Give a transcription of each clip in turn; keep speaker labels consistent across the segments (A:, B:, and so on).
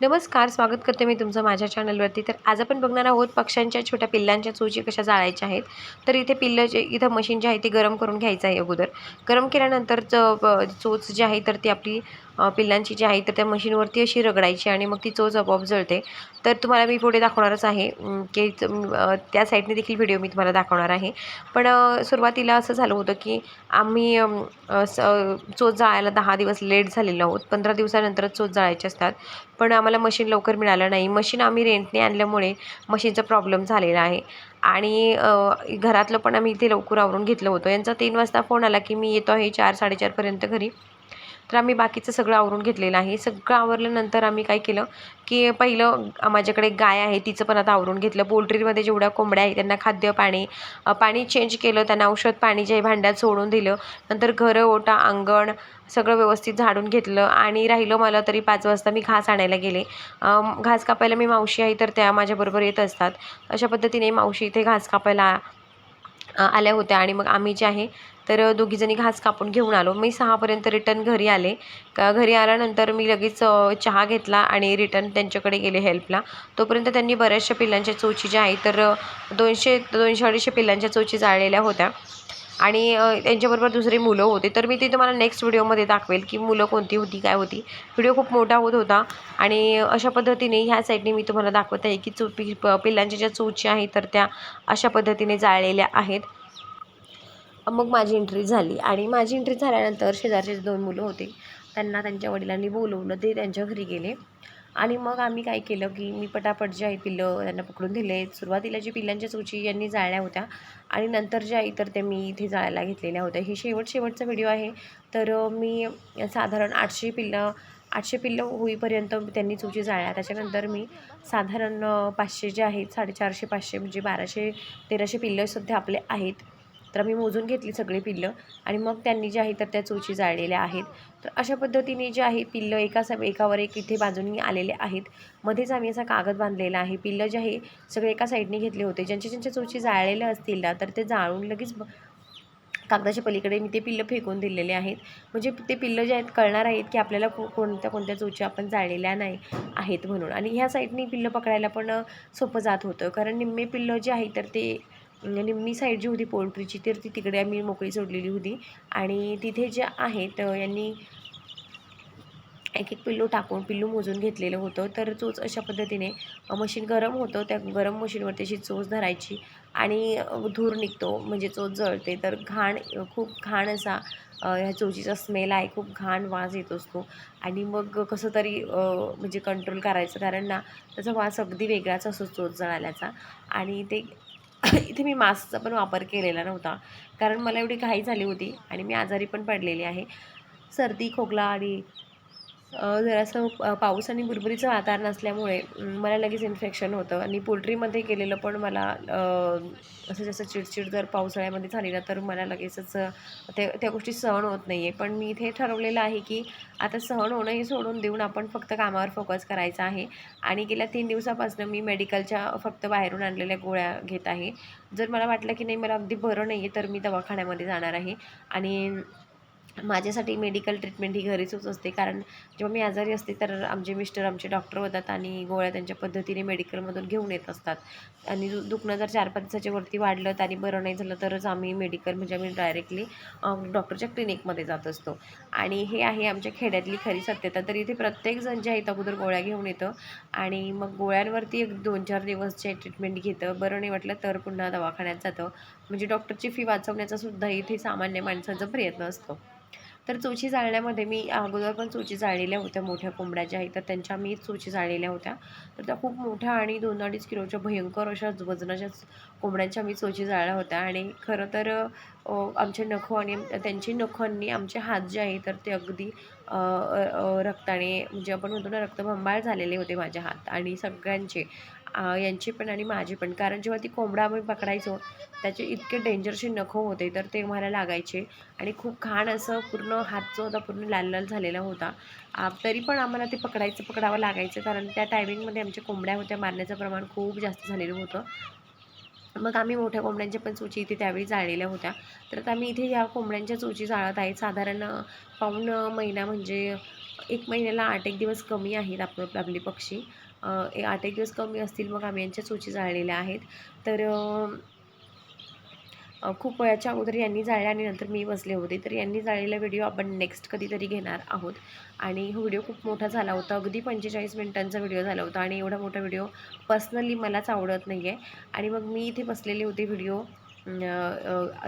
A: नमस्कार स्वागत करते मी तुमचं माझ्या चॅनलवरती तर आज आपण बघणार आहोत पक्ष्यांच्या छोट्या पिल्लांच्या चोची कशा जाळायच्या आहेत. तर इथे पिल्लं जे इथं मशीन जे आहे ती गरम करून घ्यायचं आहे अगोदर. गरम केल्यानंतर च- ब- चोच जी आहे तर ती आपली पिल्लांची जी आहे तर त्या मशीनवरती अशी रगडायची आणि मग ती चोच आपोआप जळते. तर तुम्हाला मी पुढे दाखवणारच आहे की त्या साईडने देखील व्हिडिओ मी तुम्हाला दाखवणार आहे. पण सुरुवातीला असं झालं होतं की आम्ही चोच जाळायला दहा दिवस लेट झालेलो आहोत. पंधरा दिवसानंतरच चोच जाळायचे असतात. पण आम्हाला मशीन लवकर मिळालं नाही. मशीन आम्ही रेंटने आणल्यामुळे मशीनचा प्रॉब्लेम झालेला आहे. आणि घरातलं पण आम्ही इथे लवकर आवरून घेतलं होतं. यांचा तीन वाजता फोन आला की मी येतो आहे चार साडेचारपर्यंत घरी. तर आम्ही बाकीचं सगळं आवरून घेतलेलं आहे. सगळं आवरल्यानंतर आम्ही काय केलं की पहिलं माझ्याकडे गाय आहे तिचं पण आता आवरून घेतलं. पोल्ट्रीमध्ये जेवढ्या कोंबड्या आहेत त्यांना खाद्य पाणी पाणी चेंज केलं त्यांना औषध पाणी जे भांड्यात सोडून दिलं. नंतर घरं ओटा अंगण सगळं व्यवस्थित झाडून घेतलं आणि राहिलं मला तरी पाच वाजता मी घास आणायला गेले. घास कापायला मी मावशी आहे तर त्या माझ्याबरोबर येत असतात. अशा पद्धतीने मावशी इथे घास कापायला आल्या होत्या आणि मग आम्ही जे आहे तर दोघीजणी घास कापून घेऊन आलो. मी सहापर्यंत रिटर्न घरी आले. का घरी आल्यानंतर मी लगेच चहा घेतला आणि रिटर्न त्यांच्याकडे गेले हेल्पला तोपर्यंत त्यांनी बऱ्याचशा पिल्लांच्या चोची ज्या आहेत तर दोनशे दोनशे अडीचशे पिल्लांच्या चोची जाळलेल्या होत्या. आणि त्यांच्याबरोबर दुसरी मुलं होती. तर मी ते तुम्हाला नेक्स्ट व्हिडिओमध्ये दाखवेल की मुलं कोणती होती काय होती. व्हिडिओ खूप मोठा होत होता. आणि अशा पद्धतीने ह्या साईडने मी तुम्हाला दाखवत आहे की चो पि प- पिल्लांच्या ज्या चोची आहेत तर त्या अशा पद्धतीने जाळलेल्या आहेत. मग माझी एंट्री झाली. आणि माझी एंट्री झाल्यानंतर शेजारचे दोन मुलं होते त्यांना त्यांच्या वडिलांनी बोलवलं ते त्यांच्या घरी गेले. आणि मग आम्ही काय केलं की मी पटापट जे आई पिल्लं त्यांना पकडून दिले. सुरुवातीला जी पिल्लांच्या चुची यांनी जाळल्या होत्या. आणि नंतर जे आई तर ते मी इथे जाळायला घेतलेल्या होत्या. हे शेवट शेवटचा व्हिडिओ आहे. तर मी साधारण आठशे पिल्लं आठशे पिल्लं होईपर्यंत त्यांनी चुची जाळल्या. त्याच्यानंतर मी साधारण पाचशे जे आहेत साडेचारशे पाचशे म्हणजे बाराशे तेराशे पिल्लं सध्या आपले आहेत. तर आम्ही मोजून घेतली सगळी पिल्लं आणि मग त्यांनी जे आहे तर त्या चोची जाळलेल्या आहेत. तर अशा पद्धतीने जे आहे पिल्लं एका स एकावर एक इथे बाजूनी आलेले आहेत. मध्येच आम्ही असा कागद बांधलेला आहे. पिल्लं जे आहे सगळे एका साईडने घेतले होते. ज्यांच्या ज्यांच्या चोची जाळलेल्या असतील ना तर ते जाळून लगेच कागदाच्या पलीकडे मी ते पिल्लं फेकून दिलेले आहेत. म्हणजे ते पिल्लं जे आहेत कळणार आहेत की आपल्याला को कोणत्या कोणत्या चोची आपण जाळलेल्या नाही आहेत म्हणून. आणि ह्या साईडने पिल्लं पकडायला पण सोपं जात होतं. कारण निम्मे पिल्लं जे आहे तर ते म्हणजे निम्मी साईड जी होती पोल्ट्रीची तर ती तिकडे आम्ही मोकळी सोडलेली होती. आणि तिथे जे आहेत यांनी एक एक पिल्लू टाकून पिल्लू मोजून घेतलेलं होतं. तर चोच अशा पद्धतीने मशीन गरम होतं. त्या गरम मशीनवरती अशी चोच धरायची आणि धूर निघतो. म्हणजे चोच जळते. तर घाण खूप घाण असा ह्या चोचीचा स्मेल आहे. खूप घाण वास येत असतो. आणि मग कसं तरी म्हणजे कंट्रोल करायचं. कारण ना त्याचा वास अगदी वेगळाच असतो चोच जळाल्याचा. आणि ते इथे मी मास्कचा पण वापर केलेला नव्हता. कारण मला एवढी घाई झाली होती आणि मी आजारी पण पडलेली आहे. सर्दी खोकला आणि जरासं पाऊस आणि बुरबुरीचं वातावरण असल्यामुळे मला लगेच इन्फेक्शन होतं. आणि पोल्ट्रीमध्ये केलेलं पण मला असं जसं चिडचिड जर पावसाळ्यामध्ये झाली ना तर मला लगेचच त्या त्या गोष्टी सहन होत नाही आहे पण मी इथे ठरवलेलं आहे की आता सहन होणं हे सोडून देऊन आपण फक्त कामावर फोकस करायचा आहे. आणि गेल्या तीन दिवसापासून मी मेडिकलच्या फक्त बाहेरून आणलेल्या गोळ्या घेत आहे. जर मला वाटलं की नाही मला अगदी बरं नाही आहे तर मी दवाखान्यामध्ये जाणार आहे. आणि माझ्यासाठी मेडिकल ट्रीटमेंट ही घरीच असते. कारण जेव्हा मी आजारी असते तर आमचे मिस्टर आमचे डॉक्टर होतात आणि गोळ्या त्यांच्या पद्धतीने मेडिकलमधून घेऊन येत असतात. आणि दु दुखणं जर चार पाच दिवसाच्या वरती वाढलं आणि बरं नाही झालं तरच आम्ही मेडिकल म्हणजे आम्ही डायरेक्टली डॉक्टरच्या क्लिनिकमध्ये जात असतो. आणि हे आहे आमच्या खेड्यातली खरी सत्यता. तर इथे प्रत्येकजण जे आहे अगोदर गोळ्या घेऊन येतं आणि मग गोळ्यांवरती एक दोन चार दिवसचे ट्रीटमेंट घेतं. बरं नाही वाटलं तर पुन्हा दवाखान्यात जातं. म्हणजे डॉक्टरची फी वाचवण्याचा सुद्धा इथे सामान्य माणसाचा प्रयत्न असतो. तर चोची जाळण्यामध्ये मी अगोदर पण चोची जाळलेल्या होत्या मोठ्या कोंबड्या ज्या आहेत तर त्यांच्या मी चोची जाळलेल्या होत्या. तर त्या खूप मोठ्या आणि दोन अडीच किलोच्या भयंकर अशा वजनाच्या कोंबड्यांच्या मी चोची जाळल्या होत्या. आणि खरं तर आमचे नखं आणि त्यांची नखांनी आमचे हात जे आहे तर ते अगदी रक्ताने म्हणजे आपण म्हणतो ना रक्तभंबाळ झालेले होते माझे हात. आणि सगळ्यांचे यांची पण आणि माझी पण. कारण जेव्हा ती कोंबडा आम्ही पकडायचो त्याचे इतके डेंजरशी नखं होते तर ते मला लागायचे. आणि खूप घाण असं पूर्ण हात जो होता पूर्ण लाल लाल झालेला होता. तरी पण आम्हाला ते पकडायचं पकडावं लागायचं. कारण त्या टायमिंगमध्ये आमच्या कोंबड्या होत्या मारण्याचं प्रमाण खूप जास्त झालेलं होतं. मग आम्ही मोठ्या कोंबड्यांच्या पण चोची इथे त्यावेळी जाळलेल्या होत्या. तर आता आम्ही इथे या कोंबड्यांच्या चोची जाळत आहेत. साधारण अ, पाऊण महिना म्हणजे एक महिन्याला आठ एक दिवस कमी आहेत आप आपले पक्षी. आठ एक दिवस कमी असतील मग आम्ही यांच्या चोची जाळलेल्या आहेत. तर खूप वयाच्या अगोदर यांनी जाळल्या आणि नंतर मी बसले होते. तर यांनी जाळलेला व्हिडिओ आपण नेक्स्ट कधीतरी घेणार आहोत. आणि हा व्हिडिओ खूप मोठा झाला होता. अगदी पंचेचाळीस मिनिटांचा व्हिडिओ झाला होता आणि एवढा मोठा व्हिडिओ पर्सनली मलाच आवडत नाही आहे आणि मग मी इथे बसलेले होते व्हिडिओ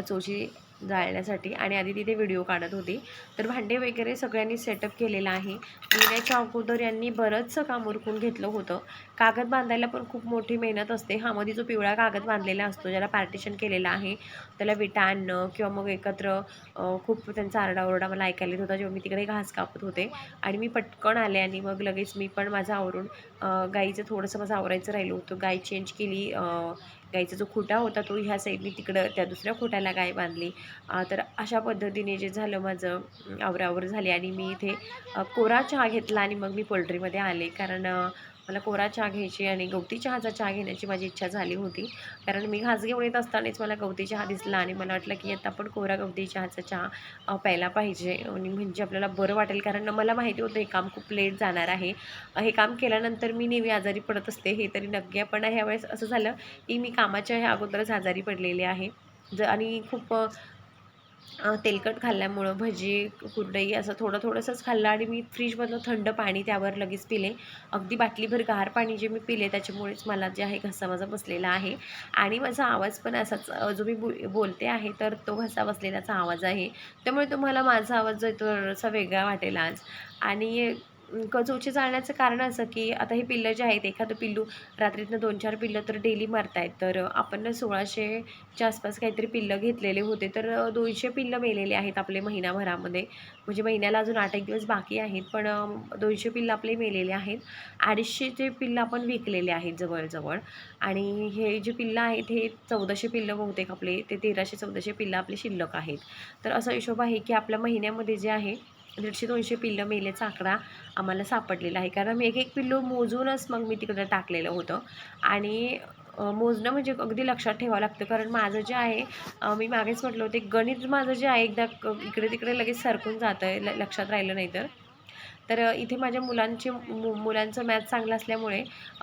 A: चोची जाळण्यासाठी. आणि आधी तिथे व्हिडिओ काढत होती. तर भांडे वगैरे सगळ्यांनी सेटअप केलेलं आहे. येण्याच्या अगोदर यांनी बरंचसं काम उरकून घेतलं होतं. कागद बांधायला पण खूप मोठी मेहनत असते. हा मध्ये जो पिवळा कागद बांधलेला असतो ज्याला पार्टिशन केलेला आहे त्याला विटा आणणं किंवा मग एकत्र खूप त्यांचा आरडाओरडा मला ऐकायला येत होता जेव्हा मी तिकडे घास कापत होते. आणि मी पटकन आले आणि मग लगेच मी पण माझं आवरून गाईचं थोडंसं माझं आवरायचं राहिलं होतं. गाय चेंज केली गाईचा जो खोटा होता तो ह्या साईडनी तिकडं त्या दुसऱ्या खोट्याला गाय बांधली. तर अशा पद्धतीने जे झालं माझं आवरावर झाले आणि मी इथे कोरा चहा घेतला आणि मग मी पोल्ट्रीमध्ये आले. कारण मला कोरा चहा घ्यायची आणि गवती चहाचा चहा घेण्याची माझी इच्छा झाली होती. कारण मी घास घेऊन येत असतानाच मला गवती चहा दिसला आणि मला वाटलं की आता आपण कोरा गवती चहाचा चहा प्यायला पाहिजे. आणि म्हणजे आपल्याला बरं वाटेल. कारण मला माहिती होतं हे काम खूप लेट जाणार आहे. हे काम केल्यानंतर मी नेहमी आजारी पडत असते. हे तरी नक्की पण ह्या वेळेस असं झालं की मी कामाच्या ह्या अगोदरच आजारी पडलेले आहे. ज आणि खूप तेलकट खाल्ल्यामुळं भजी कुरडई असं थोडं थोडंसंच खाल्लं आणि मी फ्रीजमधलं थंड पाणी त्यावर लगेच पिले. अगदी बाटलीभर गार पाणी जे मी पिले त्याच्यामुळेच मला जे आहे घसा माझा बसलेला आहे. आणि माझा आवाज पण असाच जो मी बो बोलते आहे तर तो घसा बसलेलाचा आवाज आहे. त्यामुळे तुम्हाला माझा आवाज जो आहे तो थोडासा वेगळा वाटेल आज. आणि क चोची चालण्याचं कारण असं की आता हे पिल्लं जे आहेत एखादं पिल्लू रात्रीतनं दोन चार पिल्लं तर डेली मारतायत. तर आपण सोळाशेच्या आसपास काहीतरी पिल्लं घेतलेले होते तर दोनशे पिल्लं मेलेले आहेत आपले महिनाभरामध्ये. म्हणजे महिन्याला अजून आठ एक दिवस बाकी आहेत पण दोनशे पिल्लं आपले मेलेले आहेत. अडीचशेचे पिल्लं आपण विकलेले आहेत जवळजवळ. आणि हे जे पिल्लं आहेत हे चौदाशे पिल्लं बहुतेक आपले ते तेराशे चौदाशे पिल्लं आपले शिल्लक आहेत. तर असा हिशोब आहे की आपल्या महिन्यामध्ये जे आहे दीडशे दोनशे पिल्लं मेलेचा आकडा आम्हाला सापडलेला आहे. कारण मी एक एक पिल्लू मोजूनच मग मी तिकडं टाकलेलं होतं. आणि मोजणं म्हणजे अगदी लक्षात ठेवावं लागतं. कारण माझं जे आहे मी मागेच म्हटलं होते गणित माझं जे आहे एकदा क इकडे तिकडे लगेच सरकून जातं आहे ल लक्षात राहिलं नाही तर. तर इथे माझ्या मुलांची मु मुलांचं मॅथ चांगलं असल्यामुळे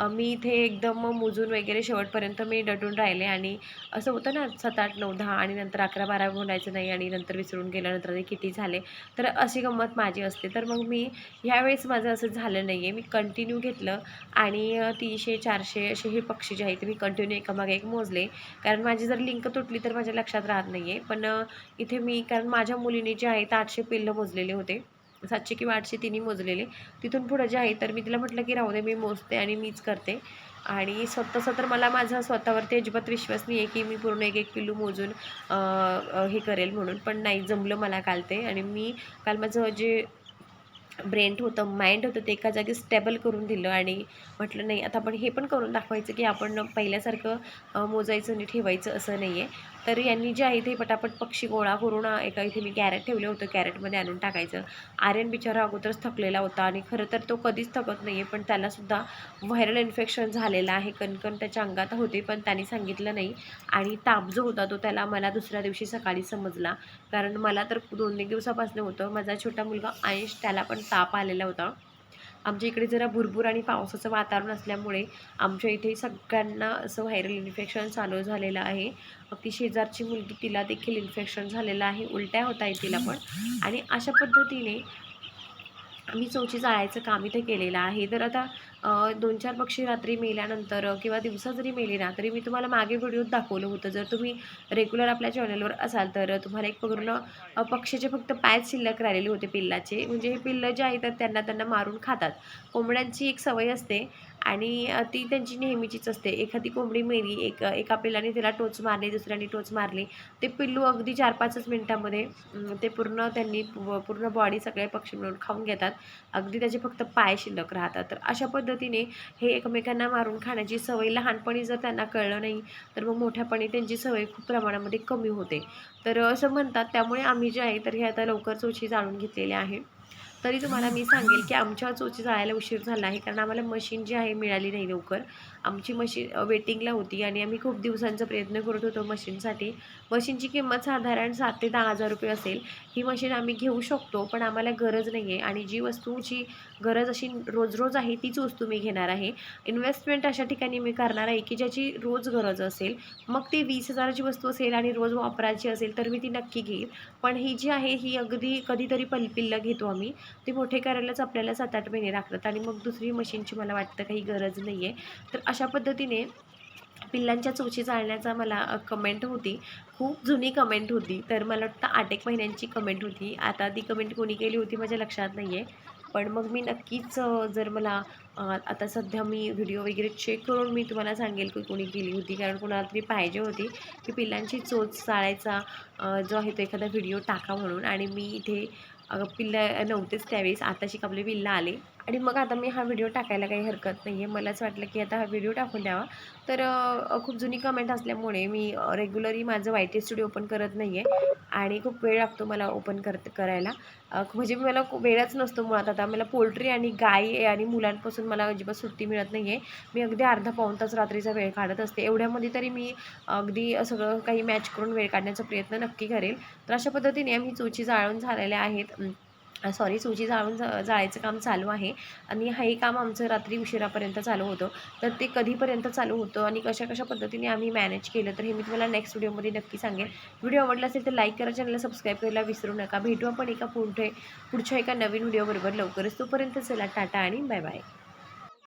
A: मी इथे एकदम मोजून वगैरे शेवटपर्यंत मी डटून राहिले आणि असं होतं ना सात आठ नऊ दहा आणि नंतर अकरा बारा म्हणायचं नाही आणि नंतर विसरून गेल्यानंतर ते किती झाले. तर अशी गंमत माझी असते. तर मग मी ह्यावेळेस माझं असं झालं नाही आहे मी कंटिन्यू घेतलं आणि तीनशे चारशे असे हे पक्षी जे आहेत ते मी कंटिन्यू एकामागे एक मोजले. कारण माझी जर लिंक तुटली तर माझ्या लक्षात राहत नाही आहे पण इथे मी कारण माझ्या मुलीने जे आहे ते आठशे पिल्लं मोजलेले होते. सातशे किंवा आठशे तिन्ही मोजलेले. तिथून पुढं जे आहे तर मी तिला म्हटलं की राहू दे मी मोजते आणि मीच करते. आणि स्वतःचा तर मला माझा स्वतःवरती अजिबात विश्वास नाही आहे की मी पूर्ण एक एक पिल्लू मोजून हे करेल म्हणून. पण नाही जमलं मला काल ते. आणि मी काल माझं जे ब्रेंट होतं माइंड होतं ते एका जागी स्टेबल करून दिलं आणि म्हटलं नाही आता आपण हे पण करून दाखवायचं की आपण पहिल्यासारखं मोजायचं आणि ठेवायचं असं नाही आहे. तर यांनी जे आहे ते पटापट पक्षी गोळा करून एका इथे मी कॅरेट ठेवलं होतं कॅरेटमध्ये आणून टाकायचं. आर्यन बिचारा अगोदरच थकलेला होता आणि खरं तर तो कधीच थकत नाही आहे पण त्यालासुद्धा व्हायरल इन्फेक्शन झालेलं आहे. कणकण त्याच्या अंगात होते पण त्यांनी सांगितलं नाही. आणि ताप जो होता तो त्याला मला दुसऱ्या दिवशी सकाळी समजला. कारण मला तर दोन एक दिवसापासून होतं. माझा छोटा मुलगा आयुष त्याला पण ताप आलेला होता. आमच्या इकडे जरा भुरभूर आणि पावसाचं वातावरण असल्यामुळे आमच्या इथे सगळ्यांना असं व्हायरल इन्फेक्शन चालू झालेलं आहे. ती शेजारची मुलगी तिला देखील इन्फेक्शन झालेलं आहे. उलट्या होत आहेत तिला पण. आणि अशा पद्धतीने मी चोची जाळायचं काम इथे केलेलं आहे. तर आता दोन चार पक्षी रात्री मेल्यानंतर किंवा दिवसा जरी मेले ना तरी मी तुम्हाला मागे व्हिडिओत दाखवलं होतं. जर तुम्ही रेग्युलर आपल्या चॅनलवर असाल तर तुम्हाला एक पूर्ण पक्षीचे फक्त पायच शिल्लक राहिलेले होते पिल्लाचे. म्हणजे हे पिल्लं जे आहेत त्यांना त्यांना मारून खातात. कोंबड्यांची एक सवय असते आणि ती त्यांची नेहमीचीच असते. एखादी कोंबडी मेली एक एका पिल्लाने तिला टोच मारली दुसऱ्याने टोच मारली ते पिल्लू अगदी चार पाचच मिनटामध्ये ते पूर्ण त्यांनी पूर्ण बॉडी सगळे पक्षी मिळून खाऊन घेतात. अगदी त्याचे फक्त पाय शिल्लक राहतात. तर अशा पद्धतीने हे एकमेकांना मारून खाण्याची सवय लहानपणी जर त्यांना कळलं नाही तर मग मोठ्यापणी त्यांची सवय खूप प्रमाणामध्ये कमी होते. तर असं म्हणतात. त्यामुळे आम्ही जे आहे तर हे आता लवकर चोची जाणून घेतलेले आहे. तरी तुम्हाला मी सांगेल की आमच्या चोची जाळायला उशीर झाला आहे. कारण आम्हाला मशीन जी आहे मिळाली नाही लवकर. आमची मशीन वेटिंगला होती आणि आम्ही खूप दिवसांचा प्रयत्न करत होतो मशीनसाठी. मशीनची किंमत साधारण सात ते दहा हजार रुपये असेल. ही मशीन आम्ही घेऊ शकतो पण आम्हाला गरज नाही आहे आणि जी वस्तूची गरज अशी रोज रोज आहे तीच वस्तू मी घेणार आहे. इन्व्हेस्टमेंट अशा ठिकाणी मी करणार आहे की ज्याची रोज गरज असेल. मग ती वीस हजाराची वस्तू असेल आणि रोज वापरायची असेल तर मी ती नक्की घेईन पण ही जी आहे ही अगदी कधीतरी पलपिल्ला घेतो आम्ही. ते मोठे करायलाच आपल्याला सात आठ महिने लागतात आणि मग दुसरी मशीनची मला वाटतं काही गरज नाही आहे तर अशा पद्धतीने पिल्लांच्या चोची जाळण्याचा मला कमेंट होती. खूप जुनी कमेंट होती. तर मला वाटतं आठ एक महिन्यांची कमेंट होती. आता ती कमेंट कोणी केली होती माझ्या लक्षात नाही आहे पण मग मी नक्कीच जर मला आता सध्या मी व्हिडिओ वगैरे चेक करून मी तुम्हाला सांगेल की कोणी केली होती. कारण कोणाला तरी पाहिजे होती की पिल्लांची चोच चाळायचा जो आहे तो एखादा व्हिडिओ टाका म्हणून. आणि मी इथे पिल्ला नव्हतेच त्यावेळेस. आताशी आपले पिल्ला आले. आणि मग आता मी हा व्हिडिओ टाकायला काही हरकत नाही आहे मलाच वाटलं की आता हा व्हिडिओ टाकून द्यावा. तर खूप जुनी कमेंट असल्यामुळे मी रेग्युलरी माझं वाय टी स्टुडिओ ओपन करत नाही आहे आणि खूप वेळ लागतो मला ओपन कर करायला. म्हणजे मला खूप वेळच नसतो मुळात आता. मला पोल्ट्री आणि गाय आणि मुलांपासून मला अजिबात सुट्टी मिळत नाही आहे मी अगदी अर्धा पाऊण तास रात्रीचा वेळ काढत असते. एवढ्यामध्ये तरी मी अगदी सगळं काही मॅच करून वेळ काढण्याचा प्रयत्न नक्की करेल. तर अशा पद्धतीने आम्ही चोची जाळून झालेल्या आहेत. सॉरी सुजी जाळून जा जाळायचं काम चालू आहे. आणि हे काम आमचं रात्री उशिरापर्यंत चालू होतं. तर ते कधीपर्यंत चालू होतं आणि कशा कशा पद्धतीने आम्ही मॅनेज केलं तर हे मी तुम्हाला नेक्स्ट व्हिडिओमध्ये नक्की सांगेन. व्हिडिओ आवडला असेल तर लाईक करा चॅनलला सबस्क्राईब करायला विसरू नका. भेटू आपण एका पुढे पुढच्या एका नवीन व्हिडिओबरोबर लवकरच. तोपर्यंत चला टाटा आणि बाय बाय